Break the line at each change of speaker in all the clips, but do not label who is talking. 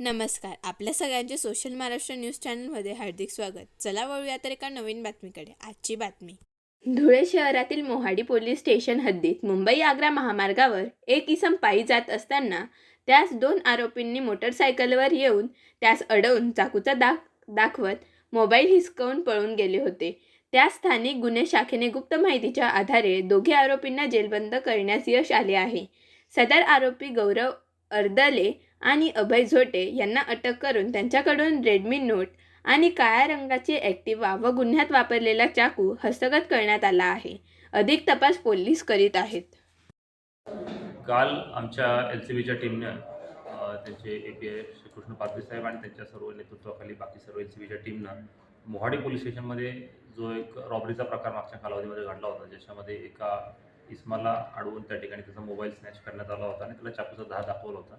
नमस्कार. आपल्या सगळ्यांचे सोशल महाराष्ट्र न्यूज चॅनलमध्ये हार्दिक स्वागत. चला वळूया तर एका नवीन बातमीकडे. आजची बातमी. धुळे शहरातील मोहाडी पोलीस स्टेशन हद्दीत मुंबई आग्रा महामार्गावर एक इसम पायी जात असताना त्यास दोन आरोपींनी मोटरसायकलवर येऊन त्यास अडवून चाकूचा दाख दाखवत मोबाईल हिसकवून पळून गेले होते. त्या स्थानिक गुन्हे शाखेने गुप्त माहितीच्या आधारे दोघे आरोपींना जेलबंद करण्यास यश आले आहे. सदर आरोपी गौरव अर्दले आणि अभय झोटे यांना अटक करून त्यांच्याकडून रेडमी नोट आणि काळ्या रंगाची ॲक्टिवा व गुन्ह्यात वापरलेला चाकू हस्तगत करण्यात आला आहे. अधिक तपास पोलीस करीत आहेत.
काल आमच्या एल सी बीच्या टीमने त्यांचे A P I Shrikrishna Patri साहेब आणि त्यांच्या सर्व नेतृत्वाखाली बाकी सर्व एल सी बीच्या टीमनं मोहाडी पोलीस स्टेशनमध्ये जो एक रॉबरीचा प्रकार मागच्या कालावधीमध्ये घडला होता ज्याच्यामध्ये एका इस्माला अडवून त्या ठिकाणी त्याचा मोबाईल स्नॅच करण्यात आला होता आणि त्याला चाकूचा धार दाखवला होता.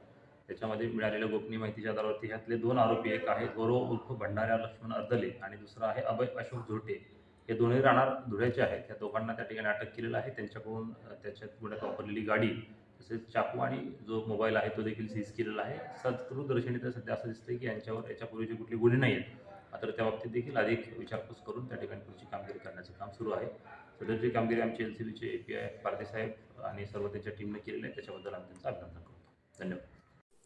त्याच्यामध्ये मिळालेल्या गोपनीय माहितीच्या आधारावरती ह्यातले दोन आरोपी एक आहे गौरव उर्फ भंडाऱ्या लक्ष्मण अर्दले आणि दुसरा आहे अभय अशोक झोटे. हे दोन्ही राहणार धुळ्याचे आहेत. त्या दोघांना त्या ठिकाणी अटक केलेलं आहे. त्यांच्याकडून त्याच्यात गुन्ह्यात वापरलेली गाडी तसेच चाकू आणि जो मोबाईल आहे तो देखील सीज केलेला आहे. सत्कृदर्शनी तर सध्या असं दिसतंय की यांच्यावर याच्यापूर्वीचे कुठले गुन्हे नाही आहेत मात्र त्या बाबतीत देखील अधिक विचारपूस करून त्या ठिकाणी पुढची कामगिरी करण्याचं काम सुरू आहे. सदरची कामगिरी आमची एल सी बीचे ए पी आय पारदेसाहेब आणि सर्व त्यांच्या टीमने केलेली आहे त्याच्याबद्दल आम्ही त्यांचं अभिनंदन करतो. धन्यवाद.